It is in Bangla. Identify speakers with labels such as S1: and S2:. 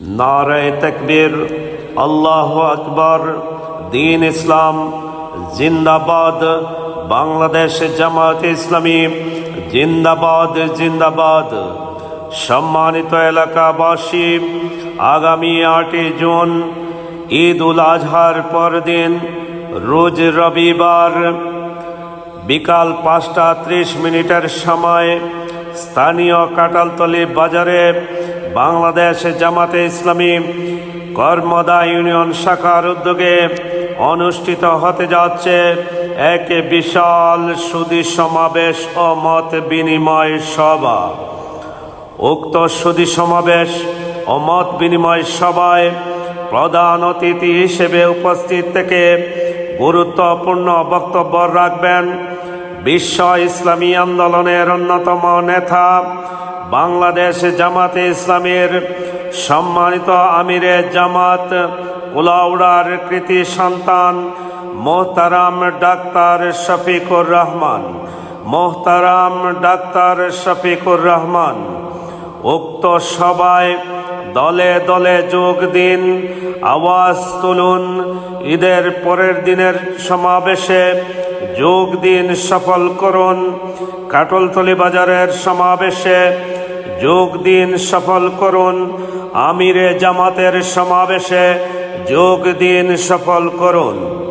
S1: নারায় তকবীর, আল্লাহ আকবর, দিন ইসলাম, জিন্দাবাদ, বাংলাদেশ জামাত ইসলামী, জিন্দাবাদ জিন্দাবাদ। সম্মানিত এলাকাবাসী, আগামী আটই জুন ঈদ উল আজহার পরদিন, রোজ রবিবার, বিকাল পাঁচটা ত্রিশ মিনিটের সময় স্থানীয় কাটালতলি বাজারে বাংলাদেশ জামাতে ইসলামী কর্মদা ইউনিয়ন শাখার উদ্যোগে অনুষ্ঠিত হতে যাচ্ছে এক বিশাল সুদী সমাবেশ ও মত বিনিময় সভা। উক্ত সুদী সমাবেশ ও মত বিনিময় সভায় প্রধান অতিথি হিসেবে উপস্থিত থেকে গুরুত্বপূর্ণ বক্তব্য রাখবেন বিশ্ব ইসলামী আন্দোলনের অন্যতম নেতা, বাংলাদেশ জামাতে ইসলামের সম্মানিত আমিরে জামাত, উলাউড়ার কৃতি সন্তান মোহতারাম ডাক্তার শফিকুর রহমান, মোহতারাম ডাক্তার শফিকুর রহমান। উক্ত সবাই দলে দলে যোগ দিন, আওয়াজ তুলুন। ঈদের পরের দিনের সমাবেশে যোগ দিন সফল করুন। কাটলতলি বাজারের সমাবেশে যোগ দিন সফল করুন। আমিরে জামাতের সমাবেশে যোগ দিন সফল করুন।